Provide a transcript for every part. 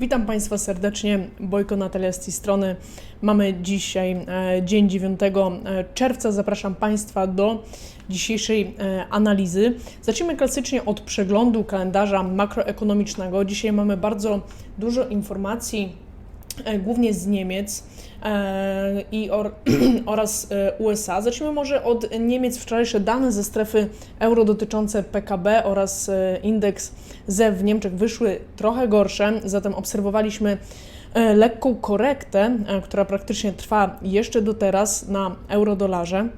Witam Państwa serdecznie. Bojko Natalia z tej strony. Mamy dzisiaj e, dzień 9 e, czerwca. Zapraszam Państwa do dzisiejszej e, analizy. Zacznijmy klasycznie od przeglądu kalendarza makroekonomicznego. Dzisiaj mamy bardzo dużo informacji, głównie z Niemiec e, i or, oraz e, USA. Zacznijmy może od Niemiec. Wczorajsze dane ze strefy euro dotyczące PKB oraz e, indeks ZEW w Niemczech wyszły trochę gorsze, zatem obserwowaliśmy e, lekką korektę, e, która praktycznie trwa jeszcze do teraz na euro-dolarze.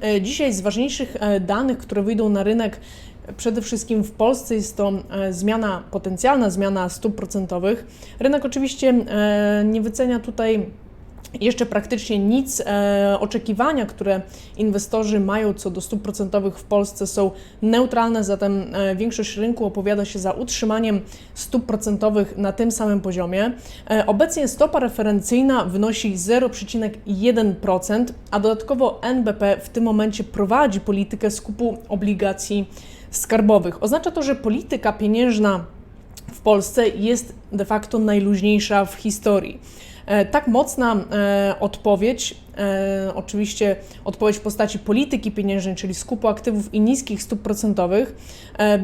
E, Dzisiaj z ważniejszych e, danych, które wyjdą na rynek, e, przede wszystkim w Polsce jest to e, zmiana, potencjalna zmiana stóp procentowych. Rynek oczywiście e, nie wycenia tutaj jeszcze praktycznie nic. E, oczekiwania, które inwestorzy mają co do stóp procentowych w Polsce są neutralne, zatem większość rynku opowiada się za utrzymaniem stóp procentowych na tym samym poziomie. Obecnie stopa referencyjna wynosi 0,1%, a dodatkowo NBP w tym momencie prowadzi politykę skupu obligacji skarbowych. Oznacza to, że polityka pieniężna w Polsce jest de facto najluźniejsza w historii. E, Tak mocna e, odpowiedź, e, oczywiście odpowiedź w postaci polityki pieniężnej, czyli skupu aktywów i niskich stóp procentowych,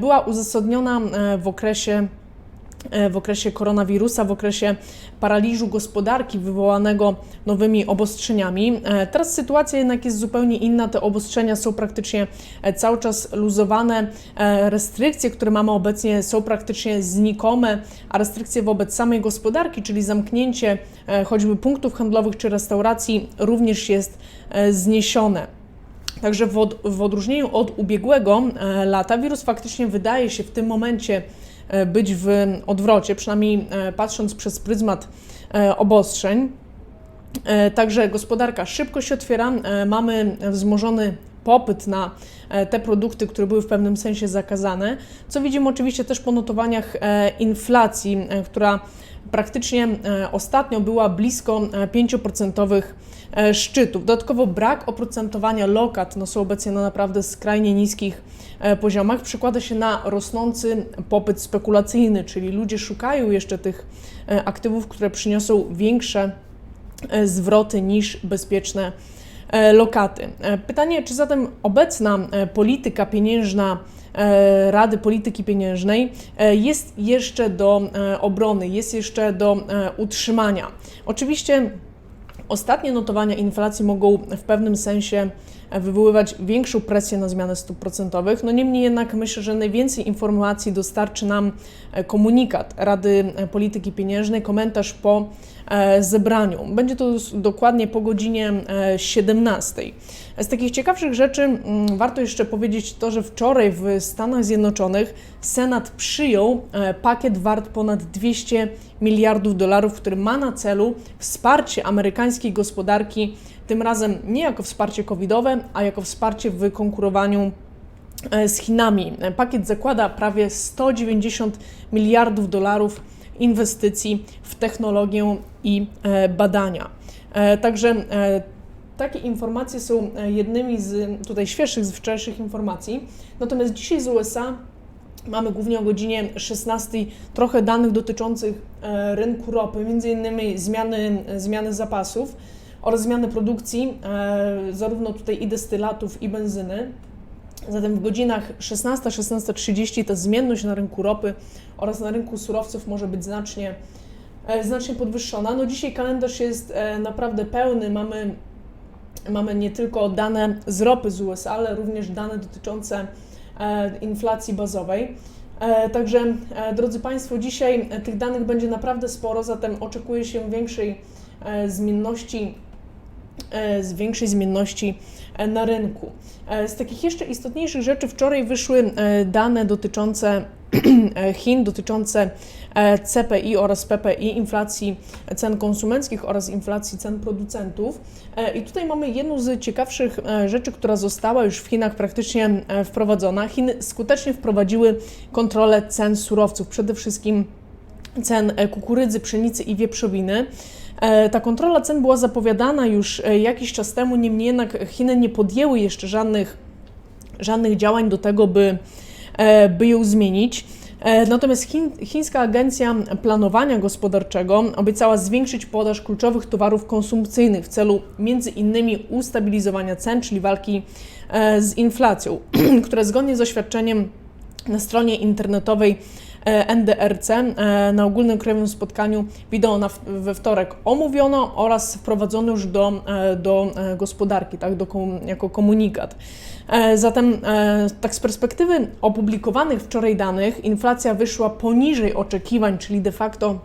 była uzasadniona w okresie w okresie koronawirusa, w okresie paraliżu gospodarki wywołanego nowymi obostrzeniami. E, Teraz sytuacja jednak jest zupełnie inna. Te obostrzenia są praktycznie e, cały czas luzowane. E, Restrykcje, które mamy obecnie, są praktycznie znikome, a restrykcje wobec samej gospodarki, czyli zamknięcie e, choćby punktów handlowych czy restauracji, również jest e, zniesione. Także w, od, w odróżnieniu od ubiegłego e, lata, wirus faktycznie wydaje się w tym momencie e, być w odwrocie, przynajmniej e, patrząc przez pryzmat e, obostrzeń. E, Także gospodarka szybko się otwiera, e, mamy wzmożony popyt na e, te produkty, które były w pewnym sensie zakazane, co widzimy oczywiście też po notowaniach e, inflacji, e, która praktycznie e, ostatnio była blisko e, 5% e, szczytów. Dodatkowo brak oprocentowania lokat no, są obecnie na naprawdę skrajnie niskich e, poziomach. Przekłada się na rosnący popyt spekulacyjny, czyli ludzie szukają jeszcze tych e, aktywów, które przyniosą większe e, zwroty niż bezpieczne e, lokaty. E, Pytanie, czy zatem obecna e, polityka pieniężna e, Rady Polityki Pieniężnej e, jest jeszcze do e, obrony, jest jeszcze do e, utrzymania. Oczywiście Ostatnie notowania inflacji mogą w pewnym sensie e, wywoływać większą presję na zmianę stóp procentowych. No niemniej jednak myślę, że najwięcej informacji dostarczy nam e, komunikat Rady e, Polityki Pieniężnej, komentarz po zebraniu. Będzie to dokładnie po godzinie e, 17. Z takich ciekawszych rzeczy mm, warto jeszcze powiedzieć to, że wczoraj w Stanach Zjednoczonych Senat przyjął e, pakiet wart ponad 200 miliardów dolarów, który ma na celu wsparcie amerykańskiej gospodarki, tym razem nie jako wsparcie covidowe, a jako wsparcie w konkurowaniu e, z Chinami. Pakiet zakłada prawie 190 miliardów dolarów inwestycji w technologię i e, badania. Także takie informacje są jednymi z tutaj świeższych, z wczorajszych informacji. Natomiast dzisiaj z USA mamy głównie o godzinie 16 trochę danych dotyczących e, rynku ropy, między innymi zmiany, zmiany zapasów oraz zmiany produkcji, e, zarówno tutaj i destylatów, i benzyny. Zatem w godzinach 16-16.30 ta zmienność na rynku ropy oraz na rynku surowców może być znacznie, e, znacznie podwyższona. No dzisiaj kalendarz jest naprawdę pełny. Mamy, mamy nie tylko dane z ropy z USA, ale również dane dotyczące inflacji bazowej. E, Także, e, drodzy Państwo, dzisiaj e, tych danych będzie naprawdę sporo, zatem oczekuje się większej e, zmienności e, większej zmienności e, na rynku. E, Z takich jeszcze istotniejszych rzeczy wczoraj wyszły e, dane dotyczące e, Chin, dotyczące e, CPI oraz PPI, inflacji cen konsumenckich oraz inflacji cen producentów. E, I tutaj mamy jedną z ciekawszych e, rzeczy, która została już w Chinach praktycznie e, wprowadzona. Chiny skutecznie wprowadziły kontrolę cen surowców, przede wszystkim cen e, kukurydzy, pszenicy i wieprzowiny. E, Ta kontrola cen była zapowiadana już e, jakiś czas temu, niemniej jednak Chiny nie podjęły jeszcze żadnych, żadnych działań do tego, by, e, by ją zmienić. E, Natomiast chińska agencja planowania gospodarczego obiecała zwiększyć podaż kluczowych towarów konsumpcyjnych w celu między innymi ustabilizowania cen, czyli walki e, z inflacją, które zgodnie z oświadczeniem na stronie internetowej e, NDRC e, na ogólnym krajowym spotkaniu wideo na, we wtorek omówiono oraz wprowadzono już do, e, do e, gospodarki, tak, do, jako komunikat. E, Zatem, e, tak z perspektywy opublikowanych wczoraj danych, inflacja wyszła poniżej oczekiwań, czyli de facto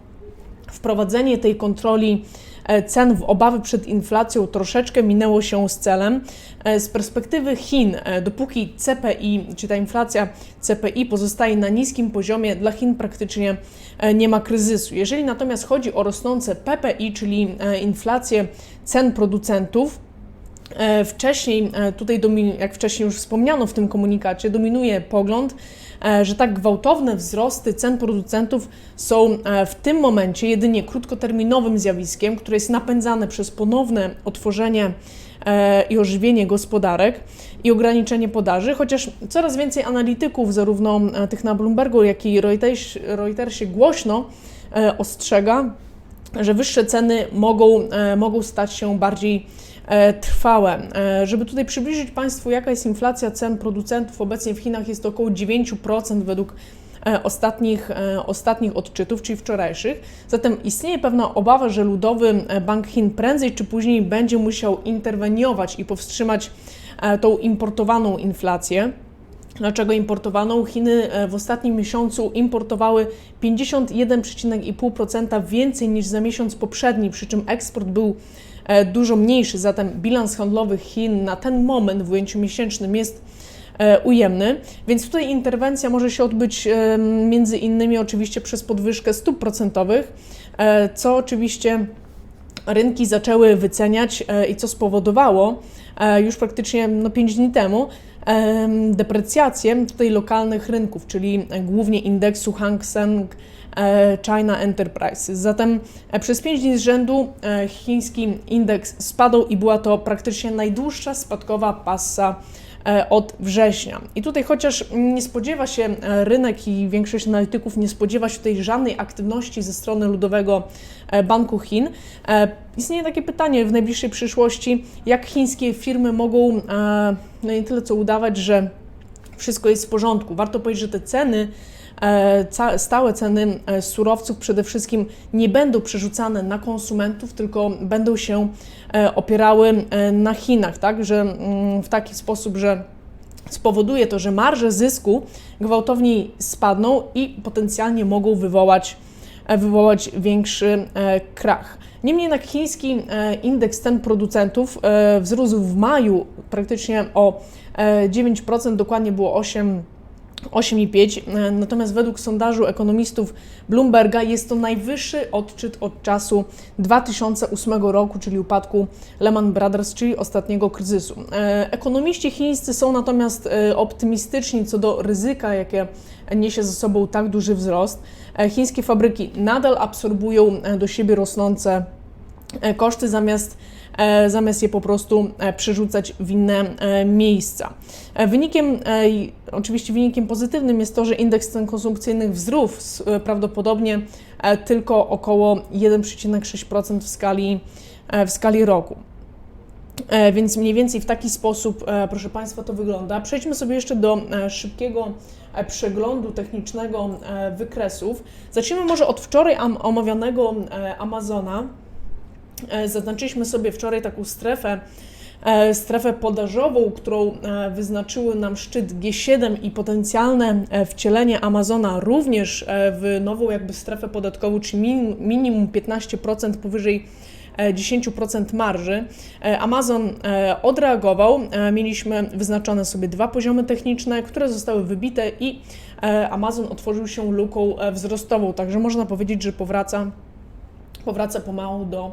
wprowadzenie tej kontroli e, cen w obawy przed inflacją troszeczkę minęło się z celem. E, Z perspektywy Chin, e, dopóki CPI, czy ta inflacja CPI pozostaje na niskim poziomie, dla Chin praktycznie e, nie ma kryzysu. Jeżeli natomiast chodzi o rosnące PPI, czyli e, inflację cen producentów, E, Wcześniej, e, tutaj jak wcześniej już wspomniano w tym komunikacie, dominuje pogląd, e, że tak gwałtowne wzrosty cen producentów są e, w tym momencie jedynie krótkoterminowym zjawiskiem, które jest napędzane przez ponowne otworzenie e, i ożywienie gospodarek i ograniczenie podaży, chociaż coraz więcej analityków, zarówno e, tych na Bloombergu, jak i Reuters, Reutersie głośno e, ostrzega, że wyższe ceny mogą, e, mogą stać się bardziej e, trwałe. E, Żeby tutaj przybliżyć Państwu, jaka jest inflacja cen producentów obecnie w Chinach, jest to około 9% według e, ostatnich, e, ostatnich odczytów, czyli wczorajszych. Zatem istnieje pewna obawa, że Ludowy e, Bank Chin prędzej czy później będzie musiał interweniować i powstrzymać e, tą importowaną inflację. Dlaczego importowaną? Chiny e, w ostatnim miesiącu importowały 51,5% więcej niż za miesiąc poprzedni, przy czym eksport był e, dużo mniejszy, zatem bilans handlowy Chin na ten moment w ujęciu miesięcznym jest e, ujemny, więc tutaj interwencja może się odbyć e, między innymi oczywiście przez podwyżkę stóp procentowych, e, co oczywiście rynki zaczęły wyceniać e, i co spowodowało e, już praktycznie no, 5 dni temu em, deprecjację tutaj lokalnych rynków, czyli e, głównie indeksu Hang Seng e, China Enterprises. Zatem e, przez 5 dni z rzędu e, chiński indeks spadł i była to praktycznie najdłuższa spadkowa passa e, od września. I tutaj chociaż nie spodziewa się e, rynek i większość analityków nie spodziewa się tutaj żadnej aktywności ze strony Ludowego e, Banku Chin, e, istnieje takie pytanie w najbliższej przyszłości, jak chińskie firmy mogą e, no nie tyle co udawać, że wszystko jest w porządku. Warto powiedzieć, że te ceny e, stałe ceny e, surowców przede wszystkim nie będą przerzucane na konsumentów, tylko będą się e, opierały e, na Chinach, tak, że mm, w taki sposób, że spowoduje to, że marże zysku gwałtownie spadną i potencjalnie mogą wywołać, e, wywołać większy e, krach. Niemniej jednak chiński e, indeks cen producentów e, wzrósł w maju praktycznie o e, 9%, dokładnie było 8 8,5. E, Natomiast według sondażu ekonomistów Bloomberga jest to najwyższy odczyt od czasu 2008 roku, czyli upadku Lehman Brothers, czyli ostatniego kryzysu. E, Ekonomiści chińscy są natomiast e, optymistyczni co do ryzyka, jakie niesie ze sobą tak duży wzrost. Chińskie fabryki nadal absorbują do siebie rosnące koszty zamiast, zamiast je po prostu e, przerzucać w inne e, miejsca. E, Wynikiem, e, oczywiście wynikiem pozytywnym jest to, że indeks cen konsumpcyjnych wzrósł e, prawdopodobnie e, tylko około 1,6% w skali, e, w skali roku. E, Więc mniej więcej w taki sposób, e, proszę Państwa, to wygląda. Przejdźmy sobie jeszcze do e, szybkiego e, przeglądu technicznego e, wykresów. Zacznijmy może od wczoraj omawianego e, Amazona. E, Zaznaczyliśmy sobie wczoraj taką strefę, e, strefę podażową, którą e, wyznaczyły nam szczyt G7 i potencjalne wcielenie Amazona również w nową jakby strefę podatkową, czyli min- minimum 15% powyżej e, 10% marży. Amazon odreagował. Mieliśmy wyznaczone sobie dwa poziomy techniczne, które zostały wybite i Amazon otworzył się luką wzrostową, także można powiedzieć, że powraca powraca pomału do,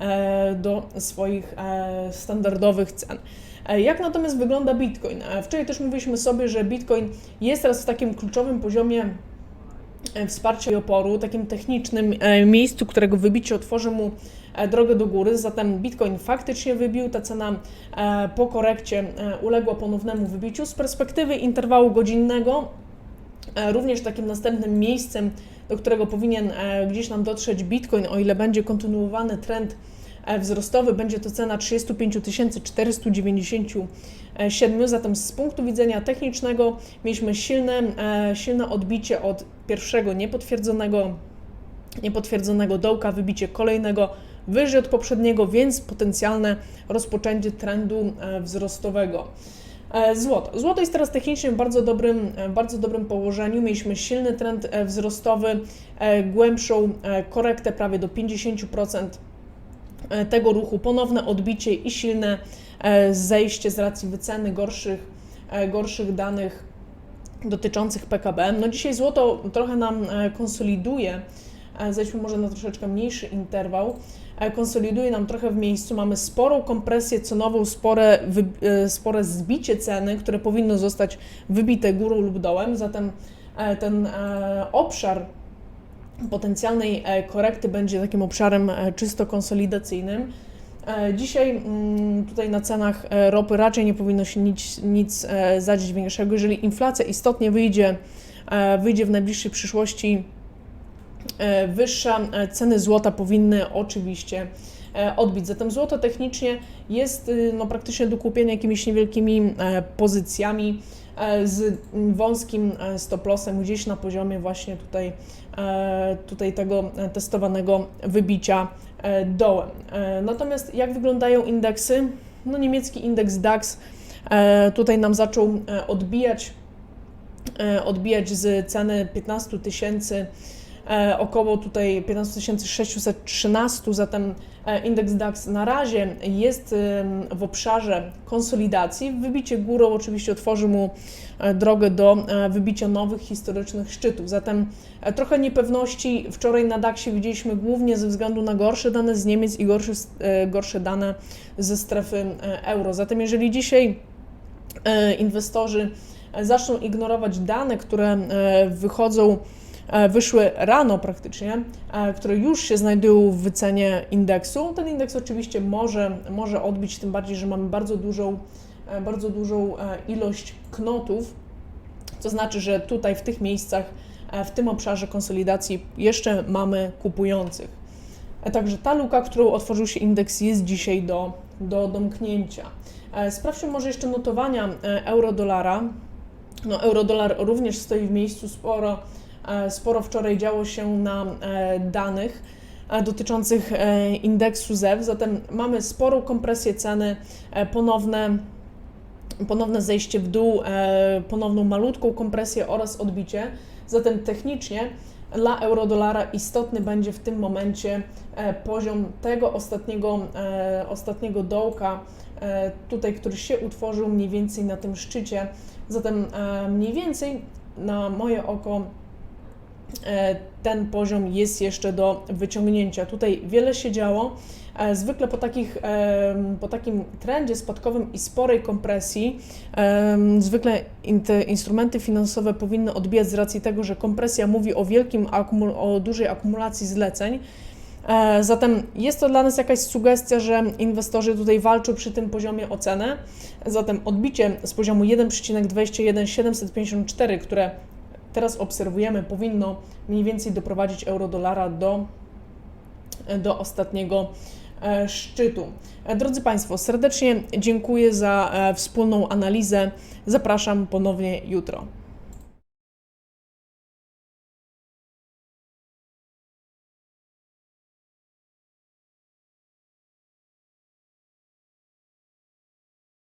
e, do swoich e, standardowych cen. E, Jak natomiast wygląda Bitcoin? Wczoraj też mówiliśmy sobie, że Bitcoin jest teraz w takim kluczowym poziomie wsparcia i oporu, takim technicznym miejscu, którego wybicie otworzy mu drogę do góry. Zatem Bitcoin faktycznie wybił, ta cena po korekcie uległa ponownemu wybiciu. Z perspektywy interwału godzinnego Również takim następnym miejscem, do którego powinien e, gdzieś nam dotrzeć Bitcoin, o ile będzie kontynuowany trend e, wzrostowy, będzie to cena 35 497. Zatem z punktu widzenia technicznego mieliśmy silne, e, silne odbicie od pierwszego niepotwierdzonego, niepotwierdzonego dołka, wybicie kolejnego wyżej od poprzedniego, więc potencjalne rozpoczęcie trendu wzrostowego. E, Złoto. Złoto jest teraz technicznie w bardzo dobrym, e, bardzo dobrym położeniu. Mieliśmy silny trend e, wzrostowy, głębszą korektę prawie do 50% e, tego ruchu, ponowne odbicie i silne zejście z racji wyceny gorszych, gorszych danych dotyczących PKB. No dzisiaj złoto trochę nam konsoliduje. Zejdźmy może na troszeczkę mniejszy interwał. Konsoliduje nam trochę w miejscu. Mamy sporą kompresję cenową, spore, e, spore zbicie ceny, które powinno zostać wybite górą lub dołem. Zatem e, ten e, obszar potencjalnej korekty będzie takim obszarem czysto konsolidacyjnym. Dzisiaj mm, tutaj na cenach ropy raczej nie powinno się nic, nic zadzieć większego. Jeżeli inflacja istotnie wyjdzie, wyjdzie w najbliższej przyszłości e, wyższa, e, ceny złota powinny oczywiście e, odbić. Zatem złoto technicznie jest y, no, praktycznie do kupienia jakimiś niewielkimi pozycjami z wąskim stop lossem gdzieś na poziomie właśnie tutaj, tutaj tego testowanego wybicia dołem. Natomiast jak wyglądają indeksy? No niemiecki indeks DAX tutaj nam zaczął odbijać odbijać z ceny 15 tysięcy, około tutaj 15 613, zatem e, indeks DAX na razie jest w obszarze konsolidacji. Wybicie górą oczywiście otworzy mu e, drogę do e, wybicia nowych historycznych szczytów. Zatem e, trochę niepewności wczoraj na DAXie widzieliśmy głównie ze względu na gorsze dane z Niemiec i gorsze, e, gorsze dane ze strefy e, euro. Zatem jeżeli dzisiaj e, inwestorzy e, zaczną ignorować dane, które e, wychodzą, e, wyszły rano praktycznie, e, które już się znajdują w wycenie indeksu. Ten indeks oczywiście może, może odbić, tym bardziej, że mamy bardzo dużą, e, bardzo dużą e, ilość knotów, co znaczy, że tutaj w tych miejscach, e, w tym obszarze konsolidacji jeszcze mamy kupujących. E, Także ta luka, którą otworzył się indeks, jest dzisiaj do, do domknięcia. E, Sprawdźmy może jeszcze notowania e, euro-dolara. No, euro-dolar również stoi w miejscu sporo. E, Sporo wczoraj działo się na e, danych e, dotyczących indeksu ZEW, zatem mamy sporą kompresję ceny, ponowne, ponowne zejście w dół, ponowną malutką kompresję oraz odbicie. Zatem technicznie dla euro-dolara istotny będzie w tym momencie poziom tego ostatniego, ostatniego dołka, tutaj, który się utworzył mniej więcej na tym szczycie. Zatem mniej więcej na moje oko ten poziom jest jeszcze do wyciągnięcia. Tutaj wiele się działo. E, Zwykle po, takich, po takim trendzie spadkowym i sporej kompresji, zwykle te instrumenty finansowe powinny odbijać z racji tego, że kompresja mówi o wielkim, o dużej akumulacji zleceń. E, Zatem jest to dla nas jakaś sugestia, że inwestorzy tutaj walczą przy tym poziomie o cenę. Zatem odbicie z poziomu 1,21754, które teraz obserwujemy, powinno mniej więcej doprowadzić euro-dolara do, do ostatniego e, szczytu. E, Drodzy Państwo, serdecznie dziękuję za e, wspólną analizę. Zapraszam ponownie jutro.